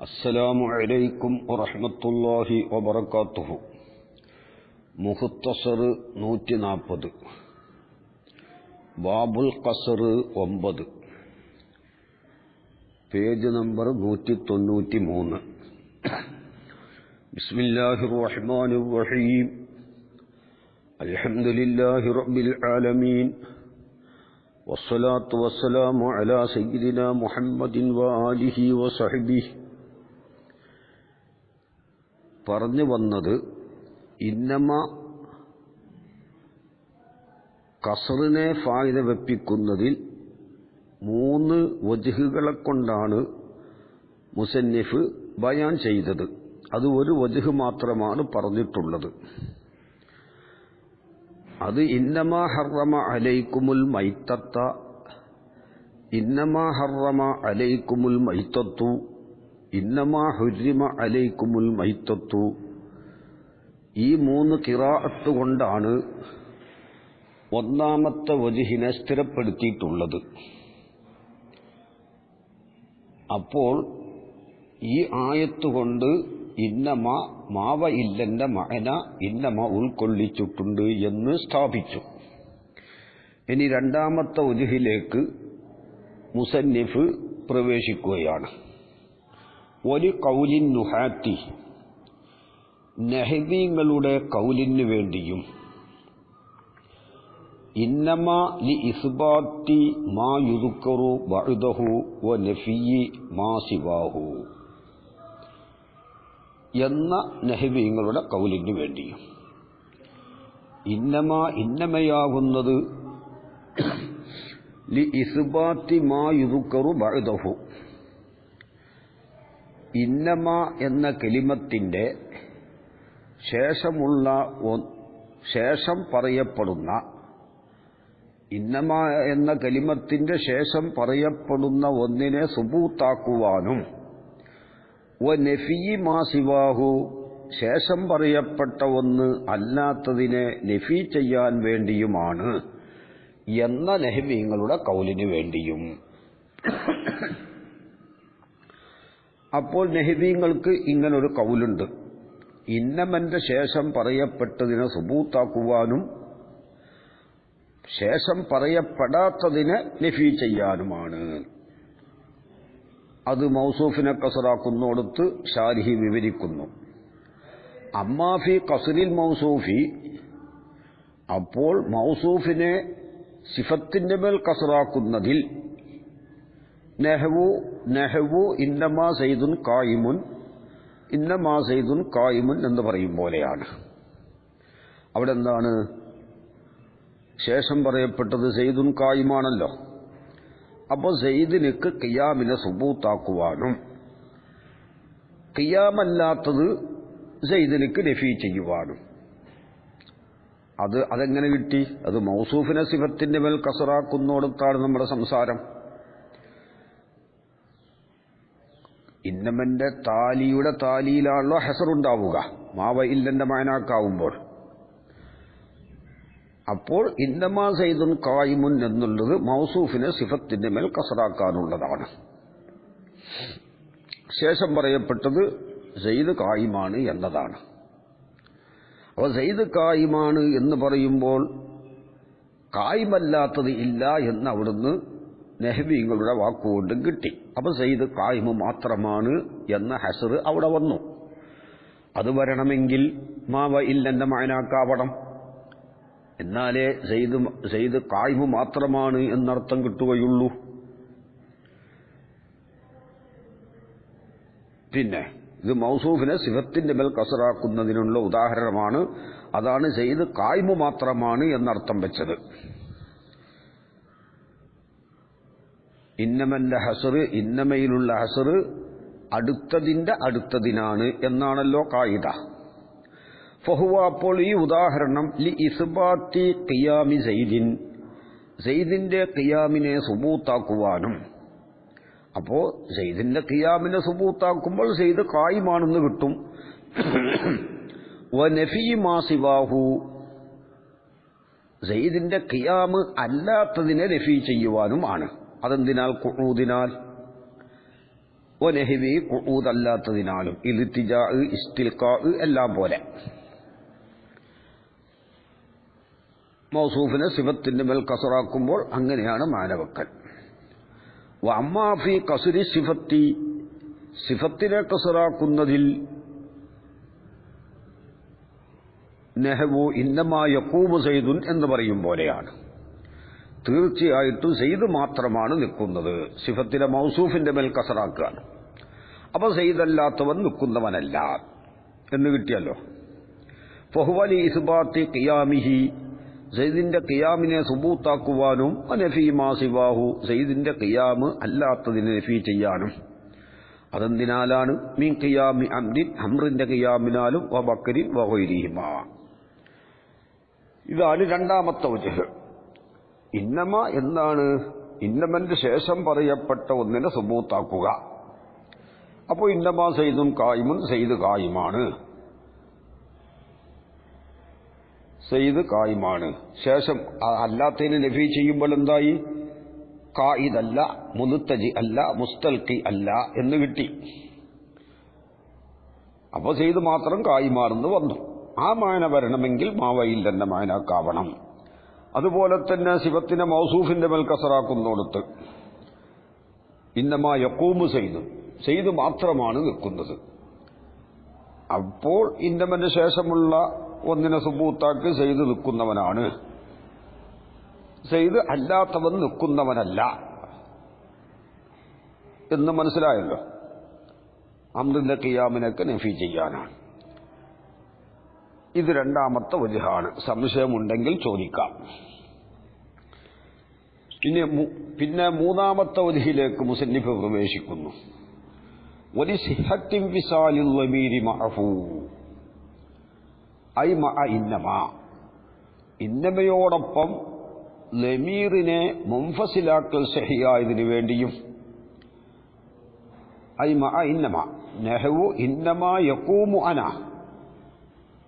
السلام عليكم ورحمة الله وبركاته മുഖത്തസർ നൂറ്റി നാൽപ്പത് ബാബുൽ കസർ ഒമ്പത് പേജ് നമ്പർ നൂറ്റി തൊണ്ണൂറ്റി മൂന്ന് ബിസ്മില്ലാഹി റഹ്മാൻ റഹീം അൽഹംദുലില്ലാഹി റബ്ബിൽ ആലമീൻ والصلاة والسلام على سيدنا محمد وآله وصحبه പറഞ്ഞു വന്നത് ഇന്നമ കസറിനെ ഫായിദ വെപ്പിക്കുന്നതിൽ മൂന്ന് വജുഹുകളെ കൊണ്ടാണ് മുസന്നിഫ് ബയാൻ ചെയ്തത്. അത് ഒരു വജുഹ് മാത്രമാണ് പറഞ്ഞിട്ടുള്ളത്. അത് ഇന്നമ ഹർറമ അലൈക്കുമുൽ മൈത്തത്ത. ഇന്നമ ഹർറമ അലൈക്കുമുൽ മൈത്തത്തു. ഇന്നമാ ഹുരിമ അലൈക്കുമുൽ മൈത്തത്തു. ഈ മൂന്ന് കിറാഅത്ത് കൊണ്ടാണ് ഒന്നാമത്തെ വജുഹിനെ സ്ഥിരപ്പെടുത്തിയിട്ടുള്ളത്. അപ്പോൾ ഈ ആയത്ത് കൊണ്ട് ഇന്നമ മാവ ഇല്ലന്റെ മകന ഇന്നമ ഉൾക്കൊള്ളിച്ചിട്ടുണ്ട് എന്ന് സ്ഥാപിച്ചു. ഇനി രണ്ടാമത്തെ ഒജുഹിലേക്ക് മുസന്നിഫ് പ്രവേശിക്കുകയാണ്. ഒരു കൗലിൻ നുഹാത്തി. നെഹബീങ്ങളുടെ കൗലിന് വേണ്ടിയും. ഇന്നമ ലി ഇസ്ബാത്തി മാ യുദുക്കറു ബഅദഹു വ നഫിയി മാ സിവാഹു. എന്ന നെഹബീങ്ങളുടെ കൗലിന് വേണ്ടിയും. ഇന്നമ ഇന്നമയാകുന്നത് ലി ഇസ്ബാത്തി മാ യുദുക്കറു ബഅദഹു ഇന്നമ എന്ന കെലിമത്തിന്റെ ശേഷമുള്ള ശേഷം പറയപ്പെടുന്ന ഇന്നമ എന്ന കലിമത്തിന്റെ ശേഷം പറയപ്പെടുന്ന ഒന്നിനെ സുബൂത്താക്കുവാനും ഒ നെഫിയി മാസിവാഹു ശേഷം പറയപ്പെട്ട ഒന്ന് അല്ലാത്തതിനെ നെഫി ചെയ്യാൻ വേണ്ടിയുമാണ് എന്ന നെഹബീങ്ങളുടെ കൗലിന് വേണ്ടിയും. അപ്പോൾ നെഹബീങ്ങൾക്ക് ഇങ്ങനൊരു കൗലുണ്ട്. ഇന്നമന്റെ ശേഷം പറയപ്പെട്ടതിനെ സുബൂത്താക്കുവാനും ശേഷം പറയപ്പെടാത്തതിനെ നഫി ചെയ്യാനുമാണ്. അത് മൗസൂഫിനെ കസറാക്കുന്നോടത്ത് ഷാരിഹി വിവരിക്കുന്നു. അമ്മാഫി കസറിൽ മൗസൂഫി അപ്പോൾ മൗസൂഫിനെ സിഫത്തിന്റെ മേൽ കസറാക്കുന്നതിൽ നെഹവു നെഹ്വു ഇന്നമാ സെയ്തുൻ കായിമുൻ ഇന്നമാ സെയ്തുൻ കായിമുൻ എന്ന് പറയും പോലെയാണ്. അവിടെ എന്താണ് ശേഷം പറയപ്പെട്ടത് സെയ്തുൻ കായിമാണല്ലോ. അപ്പോൾ സെയ്ദിനിക്ക് കിയാമിനെ സുബൂത്താക്കുവാനും കിയാമല്ലാത്തത് സെയ്ദിനിക്ക് നെഫി ചെയ്യുവാനും. അത് അതെങ്ങനെ കിട്ടി? അത് മൗസൂഫിനെ സിഫത്തിന്റെ മേൽ കസറാക്കുന്നോടത്താണ് നമ്മുടെ സംസാരം. ഇന്നമന്റെ താലിയുടെ താലിയിലാണല്ലോ ഹെസറുണ്ടാവുക. മാവ ഇല്ലന്റെ മായനാക്കാവുമ്പോൾ. അപ്പോൾ ഇന്നമാ സൈദുൻ കായിമുൻ എന്നുള്ളത് മൗസൂഫിനെ സിഫത്തിന്റെ മേൽ കസറാക്കാനുള്ളതാണ്. ശേഷം പറയപ്പെട്ടത് സെയ്ദ് കായിമാണ് എന്നതാണ്. അപ്പോൾ സെയ്ദ് കായിമാണ് എന്ന് പറയുമ്പോൾ കായ്മല്ലാത്തത് ഇല്ല എന്ന് അവിടുന്ന് നെഹബീങ്ങളുടെ വാക്കുകൊണ്ടും കിട്ടി. അപ്പൊ സെയ്ദ് കായ്മ മാത്രമാണ് എന്ന ഹസർ അവിടെ വന്നു. അത് വരണമെങ്കിൽ മാവ ഇല്ലെന്റെ മായനാക്കാവണം എന്നാലേ സെയ്ദ് സെയ്ദ് കായ്മ മാത്രമാണ് എന്നർത്ഥം കിട്ടുകയുള്ളൂ. പിന്നെ ഇത് മൗസൂഫിനെ സിഫത്തിന്റെ മേൽ കസറാക്കുന്നതിനുള്ള ഉദാഹരണമാണ്. അതാണ് സെയ്ദ് കായ്മ മാത്രമാണ് എന്നർത്ഥം വെച്ചത്. ഇന്നമന്റെ ഹസറ് ഇന്നമയിലുള്ള ഹസറ് അടുത്തതിന്റെ അടുത്തതിനാണ് എന്നാണല്ലോ കായിക. ഫഹുവ അപ്പോൾ ഈ ഉദാഹരണം ലി ഇസ്ബാത്തി ഖിയാമി സെയ്ദിൻ സെയ്ദിന്റെ ഖിയാമിനെ സുബൂത്താക്കുവാനും. അപ്പോൾ സെയ്ദിന്റെ ഖിയാമിനെ സുബൂത്താക്കുമ്പോൾ സെയ്ദ് കായിമാണെന്ന് കിട്ടും. വ നഫി മാസിവാഹു സെയ്ദിന്റെ ഖിയാമ് അല്ലാത്തതിനെ നഫി ചെയ്യുവാനും ആണ് അതെന്തിനാൽ? കുഴൂതിനാൽ ഒനഹിവി കുഴൂതല്ലാത്തതിനാലും ഇലിത്തിജാ ഇസ്തിൽക്കാ എല്ലാം പോലെ. മൗസൂഫിനെ സിഫത്തിന്റെ മേൽ കസറാക്കുമ്പോൾ അങ്ങനെയാണ് മാനവക്കൽ. അമ്മാഫി കസുരി സിഫത്തി സിഫത്തിനെ കസറാക്കുന്നതിൽ നെഹവു ഇന്നമായ കൂമു സെയ്തുൻ എന്ന് പറയും പോലെയാണ്. തീർച്ചയായിട്ടും സെയ്ത് മാത്രമാണ് നിൽക്കുന്നത്. സിഫത്തിലെ മൗസൂഫിന്റെ മേൽ കസറാക്കുകയാണ്. അപ്പൊ സെയ്തല്ലാത്തവൻ നിൽക്കുന്നവനല്ല. എന്ന് കിട്ടിയല്ലോ. ഫഹുവലി ഇസ്ബാത്തി കിയാമിഹി സെയ്ദിന്റെ കിയാമിനെ സുബൂത്താക്കുവാനും അനഫീമാ സിവാഹു. സെയ്ദിന്റെ കിയാമ് അല്ലാത്തതിനെ നഫീ ചെയ്യാനും. അതെന്തിനാലാണ്? മീൻ കിയാമി അംരിൻ അമ്രിന്റെ കിയാമിനാലും വ ബക്കരിൻ വഹൈരിഹിമ ഇതാണ് രണ്ടാമത്തെ വജഹ്. ഇന്നമ എന്താണ്? ഇന്നമന്റെ ശേഷം പറയപ്പെട്ട ഒന്നിനെ സുബൂത്താക്കുക. അപ്പോൾ ഇന്നമ സെയ്തും കായ്മും സെയ്ത് കായുമാണ്. സെയ്ത് കായുമാണ്. ശേഷം അല്ലാത്തതിന് നഫി ചെയ്യുമ്പോൾ എന്തായി? കായിദല്ല മുനുത്തജി അല്ല മുസ്തൽക്കി അല്ല എന്ന് കിട്ടി. അപ്പോൾ സെയ്ത് മാത്രം കായിമാർന്ന് വന്നു. ആ മായന വരണമെങ്കിൽ മാവയിൽ തന്നെ മായനാക്കാവണം അതുപോലെ തന്നെ ശിവത്തിന്റെ മൗസൂഫിന്റെ മേൽ കസറാക്കുന്നിടത്ത്. ഇന്നമാ യക്കൂമ് ചെയ്തു ചെയ്തു മാത്രമാണ് നിൽക്കുന്നത് അപ്പോൾ ഇന്നമന്റെ ശേഷമുള്ള ഒന്നിനെ സുബൂത്താക്ക് ചെയ്ത് നിൽക്കുന്നവനാണ്. ചെയ്ത് അല്ലാത്തവൻ നിൽക്കുന്നവനല്ല. എന്ന് മനസ്സിലായല്ലോ? അമൃന്റെ കിയാമിനൊക്കെ നഫി ചെയ്യാനാണ്. ഇത് രണ്ടാമത്തെ വജുഹാണ്. സംശയമുണ്ടെങ്കിൽ ചോദിക്കാം. പിന്നെ പിന്നെ മൂന്നാമത്തെ വജുഹിലേക്ക് മുസന്നിഫ് പ്രവേശിക്കുന്നു. സിഹത്തിൻ ഇന്നമ. ഇന്നമയോടൊപ്പം ലമീറിനെ മുംഫസിലാക്കൽ സഹിയായതിനു വേണ്ടിയും ഐ മഅ ഇന്നമ. നെഹവു ഇന്നമ യക്കൂമു അന.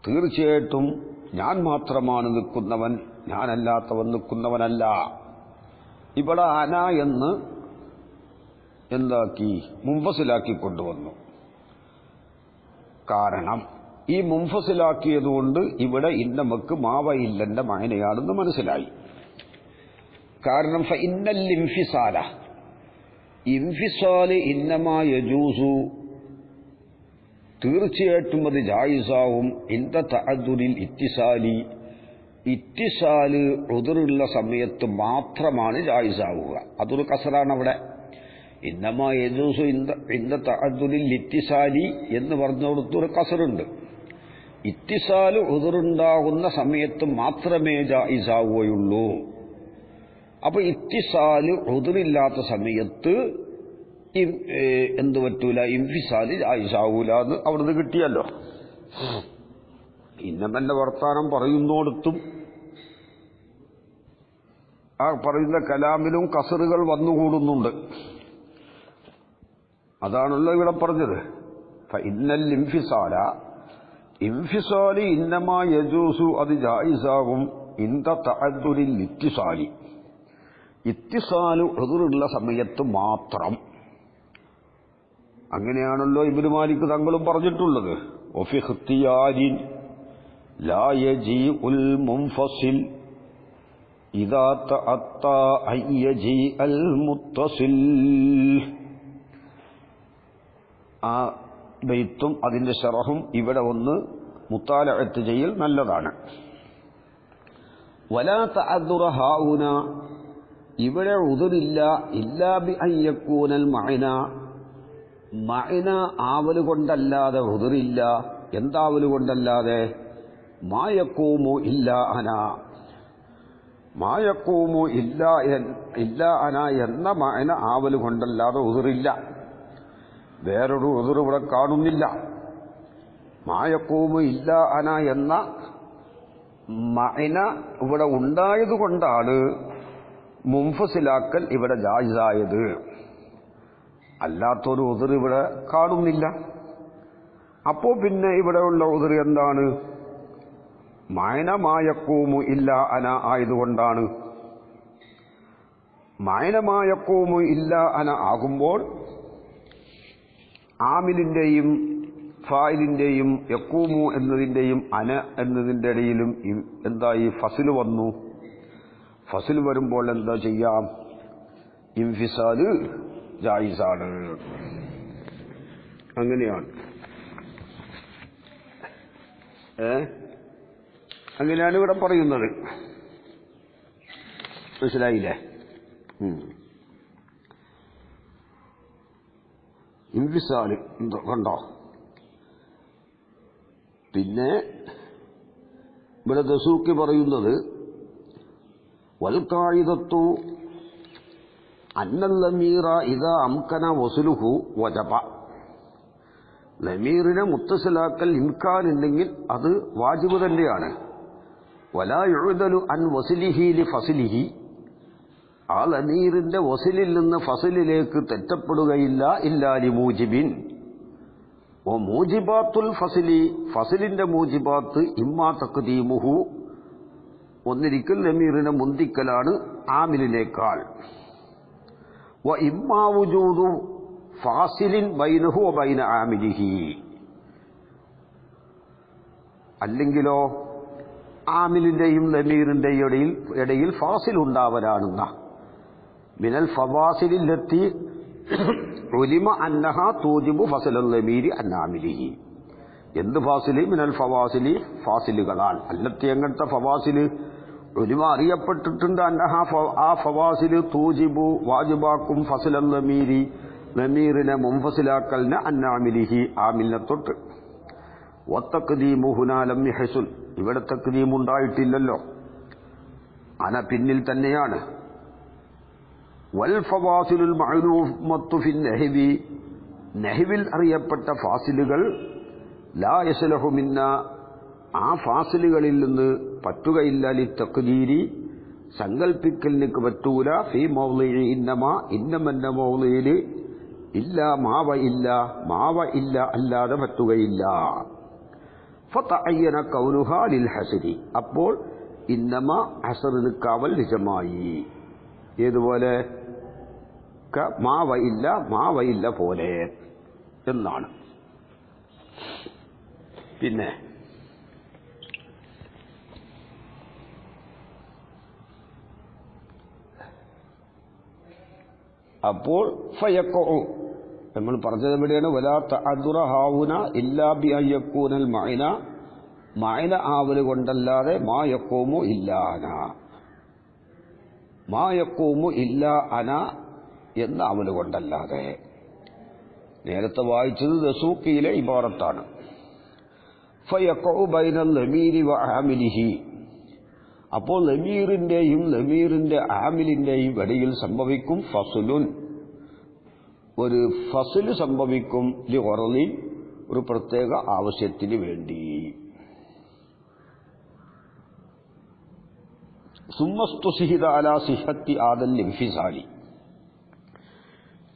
തീർച്ചയായിട്ടും ഞാൻ മാത്രമാണ് നിൽക്കുന്നവൻ ഞാനല്ലാത്തവൻ നിൽക്കുന്നവനല്ല. ഇവിടെ അന എന്ന് എന്താക്കി? മുംഫസിലാക്കി കൊണ്ടുവന്നു കാരണം ഈ മുംഫസിലാക്കിയതുകൊണ്ട് ഇവിടെ ഇന്നമക്ക് മാവയില്ലന്റെ മായനയാണെന്ന് മനസ്സിലായി. കാരണം ഇന്നൽ ഇൻഫിസാല. ഇൻഫിസാൽ ഇന്നമാ യജൂസു തീർച്ചയായിട്ടും അത് ജായിസാവും. ഇന്ത തഅദ്ദുരിൽ ഇത്തിസാലി ഇത്തിസാൽ ഉതിറുള്ള സമയത്ത് മാത്രമാണ് ജായിസാവുക. അതൊരു കസറാണ് അവിടെ ഇന്നമാ യജൂസു ഇന്ത ഇന്ത തഅദ്ദുരിൽ ഇത്തിസാലി എന്ന് പറഞ്ഞുകൊടുത്തൊരു കസറുണ്ട് ഇത്തിസാൽ ഉതിറുണ്ടാകുന്ന സമയത്ത് മാത്രമേ ജായിസാവുകയുള്ളൂ. അപ്പൊ ഇത്തിസാൽ ഉതിറില്ലാത്ത സമയത്ത് എന്ത് പറ്റൂല. ഇംഫിസാലിൽ ആയിഷാവൂല എന്ന് അവിടുന്ന് കിട്ടിയല്ലോ. ഇന്നമെന്റെ വർത്താനം പറയുന്നോടത്തും ആ പറയുന്ന കലാമിലും കസറുകൾ വന്നുകൂടുന്നുണ്ട്. അതാണല്ലോ ഇവിടെ പറഞ്ഞത്. ഇന്നൽ ഇംഫിസാല. ഇംഫിസാലി ഇന്നമാ യജൂസു അത് ജായിസാകും. ഇന്ത തഅദ്ദുരിൽ ഇത്തിസാലി ഇത്തിസാലു എതിരുള്ള സമയത്ത് മാത്രം അങ്ങനെയാണല്ലോ ഇബിന് മാലിക് തങ്ങളും പറഞ്ഞിട്ടുള്ളത്. ആ അതിന്റെ ഷറഹും ഇവിടെ ഒന്ന് മുത്താലഅത്ത് ചെയ്യൽ നല്ലതാണ്. വലാത്ത ഇവിടെ ഉതിരില്ല ഇല്ലാ ബി അയ്യക്കൂനൽ മഅന മഅന ആവൽ കൊണ്ടല്ലാതെ ഉതിറില്ല എന്താവൽ കൊണ്ടല്ലാതെ? മായക്കൂമു ഇല്ല അന. മായക്കൂമു ഇല്ല ഇല്ല അന എന്ന മഅന ആവൽ കൊണ്ടല്ലാതെ ഉതിറില്ല വേറൊരു ഉതിർ ഇവിടെ കാണുന്നില്ല. മായക്കൂമു ഇല്ല അന എന്ന മഅന ഇവിടെ ഉണ്ടായതുകൊണ്ടാണ് മുംഫസിലാക്കൽ ഇവിടെ ജായിസായത്. അല്ലാത്തൊരു ഉതിർ ഇവിടെ കാണുന്നില്ല. അപ്പോ പിന്നെ ഇവിടെയുള്ള ഉതിർ എന്താണ്? മായനമായ കൂമു ഇല്ല അന ആയതുകൊണ്ടാണ്. മായനമായ കൂമു ഇല്ല അന ആകുമ്പോൾ ആമിലിന്റെയും ഫായിലിന്റെയും യക്കൂമു എന്നതിന്റെയും അന എന്നതിന്റെ ഇടയിലും എന്താ ഈ ഫസിൽ വന്നു. ഫസിൽ വരുമ്പോൾ എന്താ ചെയ്യാം? ഇൻഫിസാൽ ജായിസാണ്. അങ്ങനെയാണ്. ഏ? അങ്ങനെയാണ് ഇവിടെ പറയുന്നത്. മനസ്സിലായില്ലേ? ഇൻവിസാൽ എന്തോ കണ്ടോ? പിന്നെ ഇവിടെ ദസൂക്കി പറയുന്നത് വൽക്കായിതത്തു അന്നല്ലമീറ ഇത അംകന വസുലുഹു വജപ ലമീറിനെ മുത്തസിലാക്കൽ ഇൻകാനുണ്ടെങ്കിൽ അത് വാജിബ് തന്നെയാണ്. വലാ എഴുതലു അൻ വസിലിഹിലി ഫസിലിഹി. ആ ലമീറിന്റെ വസിലിൽ നിന്ന് ഫസിലിലേക്ക് തെറ്റപ്പെടുകയില്ല ഇല്ലാലി മൂജിബിൻ. ഓ മൂജിബാത്തുൽ ഫസിലി ഫസിലിന്റെ മൂജിബാത്ത് ഇമ്മാ തക്കുതീമുഹു ഒന്നിരിക്കൽ ലമീറിനെ മുന്തിക്കലാണ് ആമിലിനേക്കാൾ. വുജൂദു ഫാസിലിൻ ബൈനഹു ബൈന ആമിലിഹി. അല്ലെങ്കിലോ ആമിലിന്റെയും ലമീറിന്റെയും ഇടയിൽ ഇടയിൽ ഫാസിൽ ഉണ്ടാവലാണെന്ന. മിനൽ ഫവാസിലെത്തി ഒലിമ അന്നഹ തൂജിബു ഫസലൽ ലമീരി അന്നാമിലിഹി എന്ത് ഫാസിലി? മിനൽ ഫവാസിലി ഫാസിലുകളാൽ. അല്ലത്തി എങ്ങനത്തെ ഫവാസിൽ? ഒലിമ അറിയപ്പെട്ടിട്ടുണ്ട്. ആ ഫവാസിൽ തൂജിബു വാജിബാക്കും ഫസലൽ നമീരി നമീറിനെ മുംഫസിലാക്കലിന് അന്നാമിലിഹി ആമിലിനെ തൊട്ട്. ഒത്തക്കദീമുഹുനാലം യഹസുൻ. ഇവിടെ തക്ദീം ഉണ്ടായിട്ടില്ലല്ലോ അന പിന്നിൽ തന്നെയാണ്. വൽ ഫവാസിലുൽ മഅലൂമത്തു ഫിൻ അറിയപ്പെട്ട ഫാസിലുകൾ ലാ യസ്ലഹു മിന്ന ആ ഫാസിലുകളിൽ നിന്ന് പറ്റുകയില്ല ലി തക്ദീരി പറ്റൂല. ഫീ മൗളിഇ ഇന്നമ ഇന്നമെന്ന മൗലിയിൽ ഇല്ല മാവ ഇല്ല മാവ ഇല്ല അല്ലാതെ പറ്റുകയില്ല. ഫതഅയ്യന കൗനുഹ ലിൽ ഹസരി. അപ്പോൾ ഇന്നമ ഹസറിന് കാവൽ നിജമായി. ഏതുപോലെ? മാവ ഇല്ല മാവ ഇല്ല പോലെ എന്നാണ്. പിന്നെ അപ്പോൾ ഫയക്കോ നമ്മൾ പറഞ്ഞത് എവിടെയാണ്? വലാത്ത അതുറ ഹാവുന ഇല്ലാ ബി അയ്യക്കൂനൽ മൈന മൈന ആവൽ കൊണ്ടല്ലാതെ മാ യക്കോമു ഇല്ലാന മാ യക്കോമു ഇല്ല അന എന്ന അവൽ കൊണ്ടല്ലാതെ. നേരത്തെ വായിച്ചത് ദസൂക്കിയിലെ ഇബാറത്താണ്. ഫയക്കോ ബൈനൽ ലമീരി വ അപ്പോൾ ലമീറിന്റെയും ലമീറിന്റെ ആമിലിന്റെയും ഇടയിൽ സംഭവിക്കും ഫസുലുൻ. ഒരു ഫസുൽ സംഭവിക്കും ലി ഒരു പ്രത്യേക ആവശ്യത്തിന് വേണ്ടി.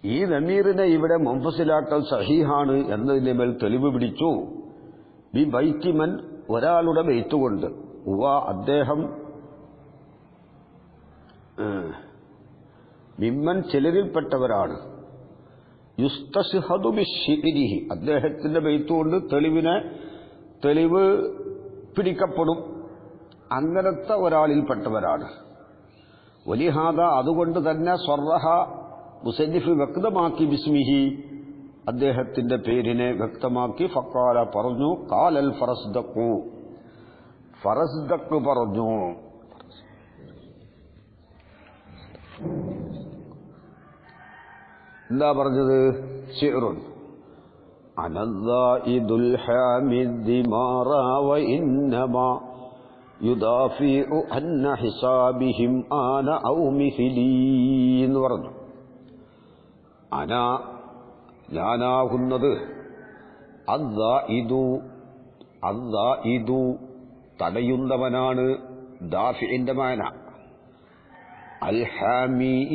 ഈ നമീറിനെ ഇവിടെ മുംഫസിലാക്കൽ സഹീഹാണ് എന്നതിന്റെ മേൽ തെളിവ് പിടിച്ചു. ബി ബൈറ്റിമൻ ഒരാളുടെ ബെയ്ത്തുകൊണ്ട് ഉവ അദ്ദേഹം മിമ്മൻ ചിലരിൽപ്പെട്ടവരാണ് യുസ്തസ്ഹദു ബിശ്ശിരിഹി. അദ്ദേഹത്തിന്റെ ബെയ്ത്തുകൊണ്ട് തെളിവിനെ തെളിവ് പിടിക്കപ്പെടും. അങ്ങനത്തെ ഒരാളിൽപ്പെട്ടവരാണ്. വലിഹാദ അതുകൊണ്ട് തന്നെ സ്വർഹ മുസന്നിഫ് വ്യക്തമാക്കി ബിസ്മിഹി. അദ്ദേഹത്തിന്റെ പേരിനെ വ്യക്തമാക്കി ഫക്കാല പറഞ്ഞു കാലൽ ഫറസ്ദക്കു ഫറസ്ദക്ക് പറഞ്ഞു എന്താ പറഞ്ഞത്? ഷിറുൻ ഹിസാബിഹിം ഔ എന്ന് പറഞ്ഞു. അന ഞാനാകുന്നത് അദ്ദാഇദു തടയുന്നവനാണ് ദാഫിന്റെ മാന. അൽഹാമീ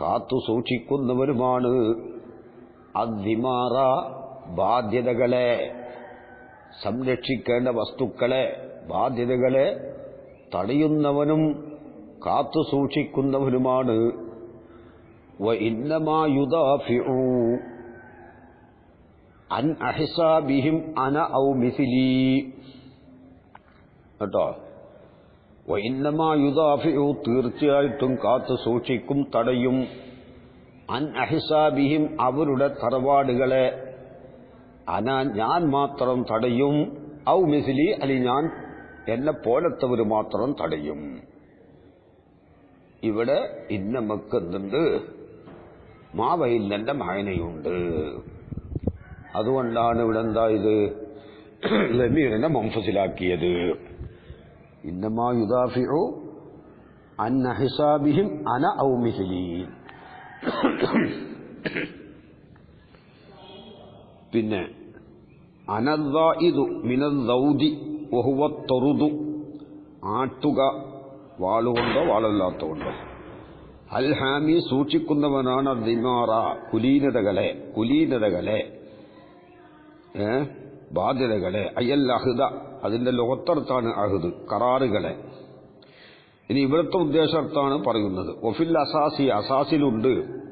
കാത്തു സൂക്ഷിക്കുന്നവരുമാണ് അതിമാറ ബാധ്യതകളെ സംരക്ഷിക്കേണ്ട വസ്തുക്കളെ ബാധ്യതകളെ തടയുന്നവനും കാത്തു സൂക്ഷിക്കുന്നവനുമാണ്. അൻ അഹിസാബിഹിം അന ഔ മിസിലി. കേട്ടോ? വൈന്നമാ യുദാഫിഉ തീർച്ചയായിട്ടും കാത്തു സൂക്ഷിക്കും തടയും. അൻ അഹിസാബിയും അവരുടെ തറവാടുകളെ. അന ഞാൻ മാത്രം തടയും. ഔ മിസിലി അലി ഞാൻ എന്നെ പോലത്തവർ മാത്രം തടയും. ഇവിടെ ഇന്നമ്മക്ക് എന്തുണ്ട് മാവയില്ലന്റെ മായനയുണ്ട്. അതുകൊണ്ടാണ് ഇവിടെ എന്താ ഇത്? ലമീറിനെ മംഫസിലാക്കിയത് ഇന്നമാ യുദാഫിഉ ഹിസാബിഹിം അന ഔ പിന്നെ അനദ്ദാഇദു മിനദ്ദൗദി വഹുവ തറുദു ആട്ടുക വാളുകൊണ്ടോ വാളല്ലാത്തതുകൊണ്ടോ അൽ സൂക്ഷിക്കുന്നവനാണ് ദിമാറ കുലീനതകളെ കുലീനതകളെ. ഏ? ബാധ്യതകളെ അയ്യൽ അഹുദ അതിന്റെ ലോകത്തർത്താണ് അഹുദ് കരാറുകളെ. ഇനി ഇവിടുത്തെ ഉദ്ദേശർത്താണ് പറയുന്നത്. ഒഫിൽ അസാസി അസാസിലുണ്ട്.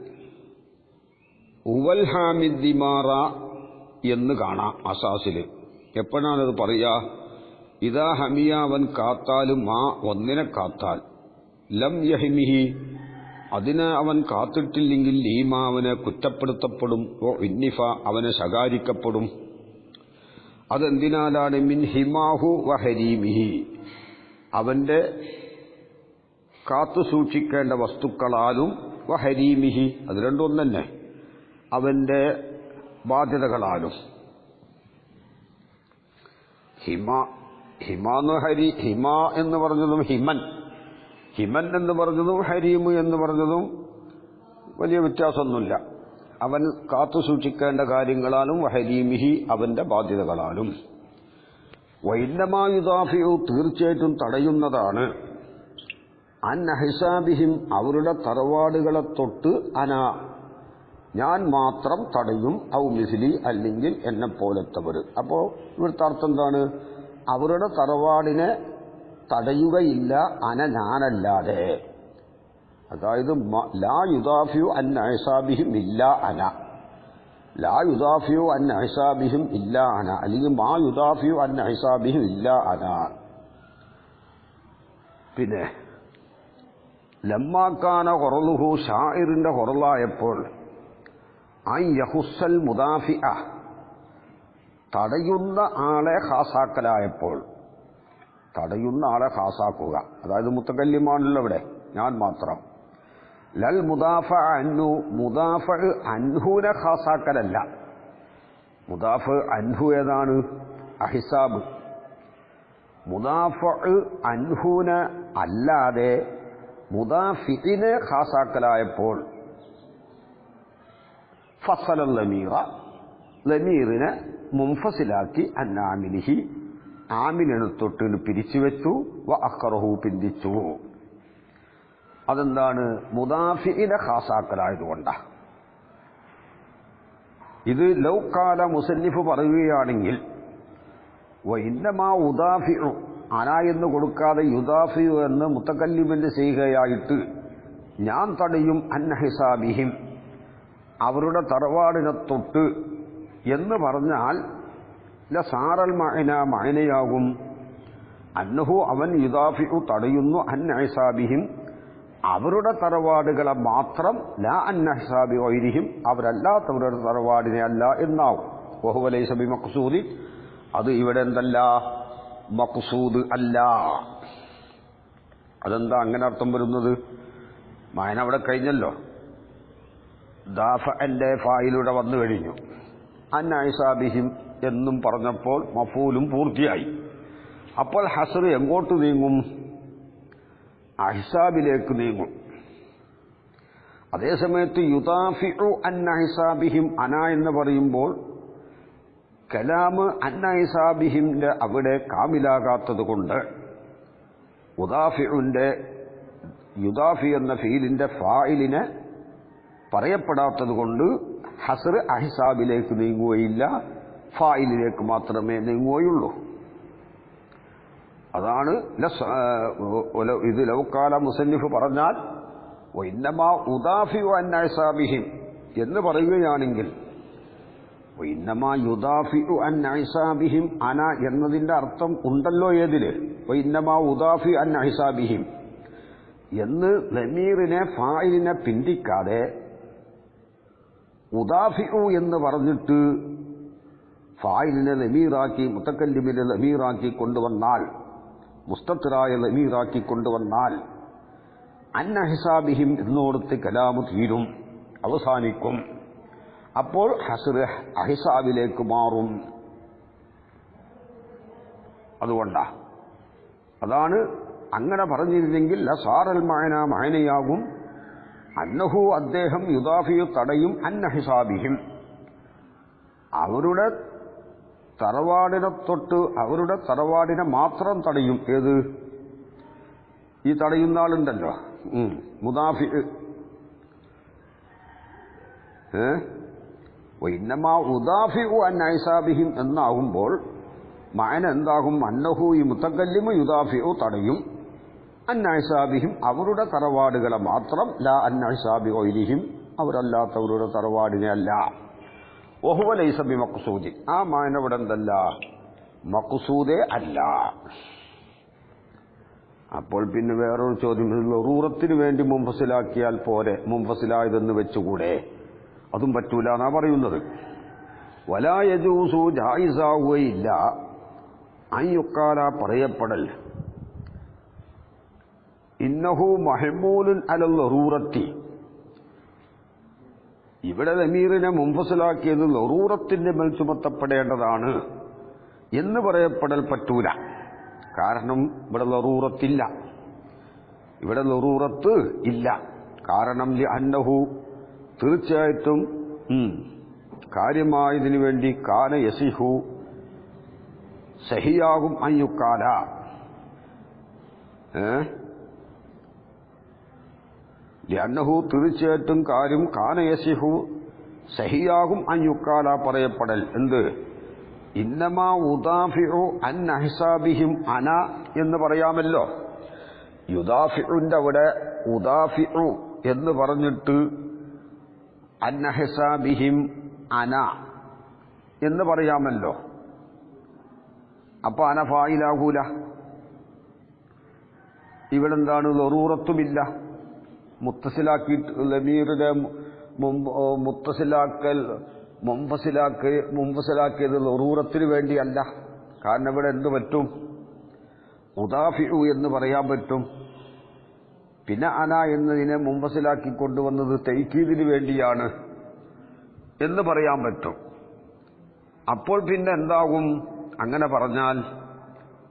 ഉവൽ ഹാമിദ് ദിമാറ എന്ന് കാണാം അസാസിൽ. എപ്പോഴാണത് പറയാ ഇതാ ഹമിയ അവൻ കാത്താലും ആ ഒന്നിനെ കാത്താൽ. ലം യഹിമിഹി അതിന് അവൻ കാത്തിട്ടില്ലെങ്കിൽ ലീമാവനെ കുറ്റപ്പെടുത്തപ്പെടും. ഓ ഇന്നിഫ അവനെ ശകാരിക്കപ്പെടും. അതെന്തിനാലാണ്? മിൻ ഹിമാഹു വഹരീമിഹി. അവന്റെ കാത്തു സൂക്ഷിക്കേണ്ട വസ്തുക്കളാലും വഹരീമിഹി. അത് രണ്ടും തന്നെ അവന്റെ ബാധ്യതകളാലും. ഹിമ ഹിമ എന്ന് ഹരി ഹിമ എന്ന് പറഞ്ഞതും ഹിമൻ. ഹിമൻ എന്ന് പറഞ്ഞതും ഹരീമ് എന്ന് പറഞ്ഞതും വലിയ വ്യത്യാസമൊന്നുമില്ല. അവൻ കാത്തു സൂക്ഷിക്കേണ്ട കാര്യങ്ങളാലും വഹരീമിഹി അവന്റെ ബാധ്യതകളാലും. വൈദ്യമായുദാഫിയു തീർച്ചയായിട്ടും തടയുന്നതാണ്. അൻ അഹിസാബിഹിം അവരുടെ തറവാടുകളെ തൊട്ട് അന. ഞാൻ മാത്രം തടയും ഔ മിസിലി അല്ലെങ്കിൽ എന്നെ പോലത്തവർ. അപ്പോൾ ഇവിടുത്തെ അർത്ഥം എന്താണ്? അവരുടെ തറവാടിനെ തടയുകയില്ല അന ഞാനല്ലാതെ. അതായത് ലാ യുദാഫിയു അൻ അഹസാബിഹിം ഇല്ല അന. ലാ യുദാഫിയു അൻ അഹസാബിഹിം ഇല്ല അന. അല്ലെങ്കിൽ മാ യുദാഫിയു അൻ അഹസാബിഹിം ഇല്ല അന. പിന്നെ ലമ്മാക്കാന കുറലുഹു ഷായിറിന്റെ കുറലായപ്പോൾ ഐ യഹുസൽ മുദാഫി തടയുന്ന ആളെ ഹാസാക്കലായപ്പോൾ തടയുന്ന ആളെ ഹാസാക്കുക അതായത് മുത്തകല്യമാണല്ലോ ഇവിടെ ഞാൻ മാത്രം. ലൽ മുദാഫ അന്നു മുദാഫ അൻഹുവിനെ ഖാസാക്കലല്ല. മുദാഫ് അൻഹു ഏതാണ്? അഹിസാബ്. മുദാഫ അൻഹുവിന് അല്ലാതെ മുദാഫിനെ ഖാസാക്കലായപ്പോൾ ഫസല ലമീറ ലമീറിനെ മുംഫസിലാക്കി അന്നാമിലിഹി ആമിനെടുത്തൊട്ടിന് പിരിച്ചു പിരിച്ചുവെച്ചു വ അക്കറഹു പിന്തിച്ചു. അതെന്താണ്? മുദാഫിനെ ഹാസാക്കലായതുകൊണ്ടാ ഇത് ലൗക്കാല മുസന്നിഫ് പറയുകയാണെങ്കിൽ ഇന്നമാ ഉദാഫി അന എന്ന് കൊടുക്കാതെ യുദാഫിയു എന്ന് മുത്തക്കല്ലിമിന്റെ ചെയ്യുകയായിട്ട് ഞാൻ തടയും അന്നഹിസാബിഹിം അവരുടെ തറവാടിനെ തൊട്ട് എന്ന് പറഞ്ഞാൽ സാറൽ മഅന മഅനയാകും. അന്നഹു അവൻ യുദാഫിഉ തടയുന്നു അന്നഹിസാബിഹിം അവരുടെ തറവാടുകളെ മാത്രം ലാ അന്നഹസാബി വൈരിഹിം അവരല്ലാത്തവരുടെ തറവാടിനെ അല്ല എന്നാവും. വഹുവലൈസബി മക്സൂദി അത് ഇവിടെ എന്തല്ല? മക്സൂദ് അല്ല. അതെന്താ അങ്ങനെ അർത്ഥം വരുന്നത്? മായന അവിടെ കഴിഞ്ഞല്ലോ. ദാഫ എന്റെ ഫായിലൂടെ വന്നു കഴിഞ്ഞു. അന്നൈസാബിഹിം എന്നും പറഞ്ഞപ്പോൾ മഫൂലും പൂർത്തിയായി. അപ്പോൾ ഹസർ എങ്ങോട്ട് നീങ്ങും? അഹിസാബിലേക്ക് നീങ്ങും. അതേസമയത്ത് യുദാഫിഉ അന്നഹിസാബിഹിം അന എന്ന് പറയുമ്പോൾ കലാമ് അന്നൈസാബിഹിന്റെ അവിടെ കാമിലാകാത്തത് കൊണ്ട് ഉദാഫിഉന്റെ യുദാഫി എന്ന ഫീലിന്റെ ഫായിലിനെ പറയപ്പെടാത്തത് കൊണ്ട് ഹസർ അഹിസാബിലേക്ക് നീങ്ങുകയില്ല ഫായിലിലേക്ക് മാത്രമേ നീങ്ങുകയുള്ളൂ. അതാണ് ഇത് ലൗക്കാല മുസന്നിഫ് പറഞ്ഞാൽ ഇന്നമാ ഉദാഫി അന്നൈസാബിഹിം എന്ന് പറയുകയാണെങ്കിൽ ഇന്നമാ യുദാഫി അന്നൈസാബിഹിം അന എന്നതിന്റെ അർത്ഥം ഉണ്ടല്ലോ ഏതിൽ? ഇന്നമാ ഉദാഫി അന്നൈസാബിഹിം. എന്ന് ലമീറിനെ ഫായിലിനെ പിന്തിക്കാതെ ഉദാഫിഉ എന്ന് പറഞ്ഞിട്ട് ഫായിലിനെ ലമീറാക്കി മുത്തക്കല്ലിമിനെ ലമീറാക്കി കൊണ്ടുവന്നാൽ മുസ്തത്തിറായ ലമീറാക്കി കൊണ്ടുവന്നാൽ അന്നഹിസാബിഹിം എന്നോടത്ത് കലാമ് തീരും അവസാനിക്കും. അപ്പോൾ ഹസർ അഹിസാബിലേക്ക് മാറും. അതുകൊണ്ടാ. അതാണ് അങ്ങനെ പറഞ്ഞിരുന്നെങ്കിൽ ലസാറൽ മായന മായനയാകും. അന്നഹു അദ്ദേഹം യുദാഫിയു തടയും അന്നഹിസാബിഹിം അവരുടെ തറവാടിനെ തൊട്ട് അവരുടെ തറവാടിനെ മാത്രം തടയും. ഏത്? ഈ തടയുന്ന ആളുണ്ടല്ലോ. മുദാഫി. ഇന്നമാ ഉദാഫി അന്നൈസാബിഹിം എന്നാകുമ്പോൾ മായന എന്താകും? അന്നഹു ഈ മുത്തക്കല്ലിമ യുദാഫിഉ തടയും. അന്നൈസാബിഹിം അവരുടെ തറവാടുകളെ മാത്രം ലാ അന്നൈസാബി ഒയിലിഹിം അവരല്ലാത്തവരുടെ തറവാടിനെ അല്ല. ഒഹുവ ലൈസബി മക്സൂദി ആ മായന ഇവിടെ എന്തല്ല അല്ല. അപ്പോൾ പിന്നെ വേറൊരു ചോദ്യം ലറൂറത്തിന് വേണ്ടി മുംഫസിലാക്കിയാൽ പോരെ? മുംഫസിലായതെന്ന് വെച്ചുകൂടെ? അതും പറ്റൂല എന്നാ പറയുന്നത്. വലായജൂസു ജായിസാവുകയില്ല. അയ്യൊക്കാല പറയപ്പെടൽ. ഇന്നഹു മഹമൂലുൻ അലൽ ലറൂറത്തി ഇവിടെ നമീറിനെ മുമ്പസിലാക്കിയത് ലറൂറത്തിന്റെ മേൽ ചുമത്തപ്പെടേണ്ടതാണ് എന്ന് പറയപ്പെടൽ പറ്റൂല. കാരണം ഇവിടെ ലറൂറത്തില്ല ഇവിടെ ലറൂറത്ത് ഇല്ല. കാരണം അന്നഹു തീർച്ചയായിട്ടും കാര്യമായതിനു വേണ്ടി കാല യസിഹു സഹിയാകും അയ്യുക്കാല ലന്നഹു തീർച്ചയായിട്ടും കാര്യം കാനയസിഹു സഹിയാകും അഞ്ഞുക്കാല പറയപ്പെടൽ. എന്ത്? ഇന്നമാ ഉദാഫിഉ അൻ അഹിസാബിഹിം അന എന്ന് പറയാമല്ലോ. യുദാഫിഉന്റെ അവിടെ ഉദാഫിഉ എന്ന് പറഞ്ഞിട്ട് അൻ അഹിസാബിഹിം അന എന്ന് പറയാമല്ലോ. അപ്പൊ അന ഫായിലാകൂല. ഇവിടെന്താണ്? ലറൂറത്തുമില്ല മുത്തസിലാക്കിയിട്ട് ലമീറിനെ മുത്തസിലാക്കൽ മുമ്പസിലാക്കി മുമ്പസിലാക്കിയത് ലറൂറത്തിന് വേണ്ടിയല്ല. കാരണം ഇവിടെ എന്ത് പറ്റും? ഉദാഫിഉ എന്ന് പറയാൻ പറ്റും. പിന്നെ അന എന്നതിനെ മുമ്പസിലാക്കി കൊണ്ടുവന്നത് തൈക്കീതിന് വേണ്ടിയാണ് എന്ന് പറയാൻ പറ്റും. അപ്പോൾ പിന്നെ എന്താകും? അങ്ങനെ പറഞ്ഞാൽ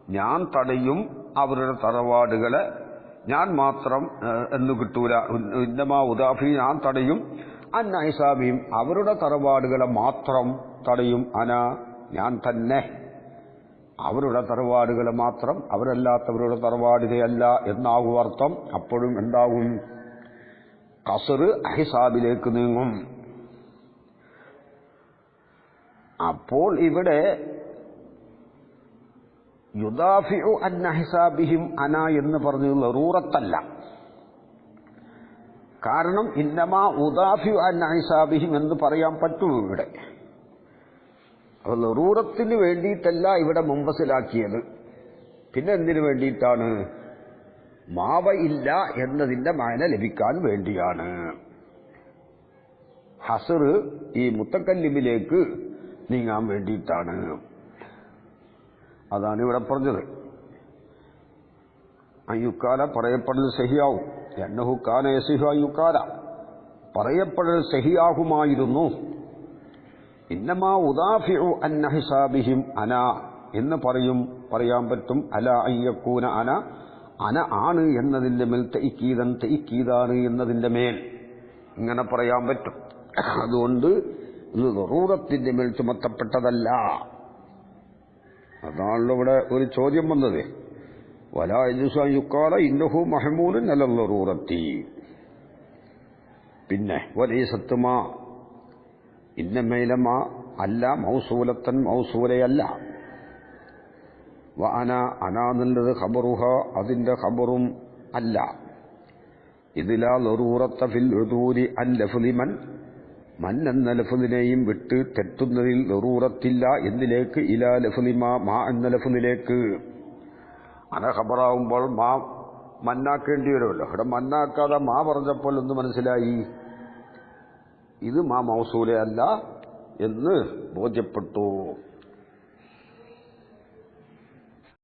ഞാൻ തടയും അവരുടെ തറവാടുകളെ ഞാൻ മാത്രം എന്ന് കിട്ടൂല. ഇന്നമാ ഉദാഫി ഞാൻ തടയും. അന്നൈസാബിയും അവരുടെ തറവാടുകളെ മാത്രം തടയും. അന ഞാൻ തന്നെ. അവരുടെ തറവാടുകളെ മാത്രം അവരല്ലാത്തവരുടെ തറവാടുകയല്ല എന്നാകും അർത്ഥം. അപ്പോഴും എന്താകും? കസറ് അഹിസാബിലേക്ക് നീങ്ങും. അപ്പോൾ ഇവിടെ യുദാഫിഉ അന്നഹിസാബിഹിം അന എന്ന് പറഞ്ഞത് ലറൂറത്തല്ല കാരണം ഇന്നമാ ഉദാഫിഉ അന്നഹിസാബിഹിം എന്ന് പറയാൻ പറ്റുള്ളൂ ഇവിടെ. അപ്പോൾ ലറൂറത്തിന് വേണ്ടിയിട്ടല്ല ഇവിടെ മുമ്പസിലാക്കിയത്. പിന്നെ എന്തിനു വേണ്ടിയിട്ടാണ്? മാവ ഇല്ല എന്നതിന്റെ മായന ലഭിക്കാൻ വേണ്ടിയാണ്. ഹസർ ഈ മുത്തക്കല്ലിമിലേക്ക് നീങ്ങാൻ വേണ്ടിയിട്ടാണ്. അതാണ് ഇവിടെ പറഞ്ഞത്. അയ്യുക്കാല പറയപ്പെടൽ സഹിയാവും. കാല യസിഹു അയ്യുക്കാല. പറയപ്പെടൽ സഹിയാകുമായിരുന്നു. ഇന്നമാ ഉദാഫിഉ അന്നഹിസാബിഹിം അന എന്ന് പറയും പറയാൻ പറ്റും. അല അയ്യക്കൂന അന. അന ആണ് എന്നതിന്റെ മേൽ തെയ്ക്കീതൻ തെയ്ക്കീതാണ് എന്നതിന്റെ മേൽ. ഇങ്ങനെ പറയാൻ പറ്റും. അതുകൊണ്ട് ഇത് റൂറത്തിന്റെ മേൽ ചുമത്തപ്പെട്ടതല്ല. അതാണല്ലോ ഇവിടെ ഒരു ചോദ്യം വന്നത്. വലായുക്കാല ഇന്നഹു മഹമൂദൻ അലറൂറത്തി പിന്നെ വലിയ വലീസത്തുമാ ഇന്നമേലമ അല്ല മൗസൂലത്തൻ മൗസൂലയല്ല. വന അന അന എന്നുള്ളത് ഖബറുഹ അതിന്റെ ഖബറും അല്ല. ഇതിലാ ലറൂറത്ത ഫിൽ അൻ ലഫ്ലി മൻ എന്ന ലഫ്ലിനെയും വിട്ട് തെറ്റുന്നതിൽ നെറൂറത്തില്ല എന്തിലേക്ക്? ഇല ലഫ്ലി മാ മാ എന്ന ലഫുദിലേക്ക് അങ്ങനെ ഖബറാവുമ്പോൾ മാ മന്നാക്കേണ്ടി വരുമല്ലോ. ഇവിടെ മന്നാക്കാതെ മാ പറഞ്ഞപ്പോൾ ഒന്ന് മനസ്സിലായി? ഇത് മാ മൗസൂലയല്ല എന്ന് ബോധ്യപ്പെട്ടു.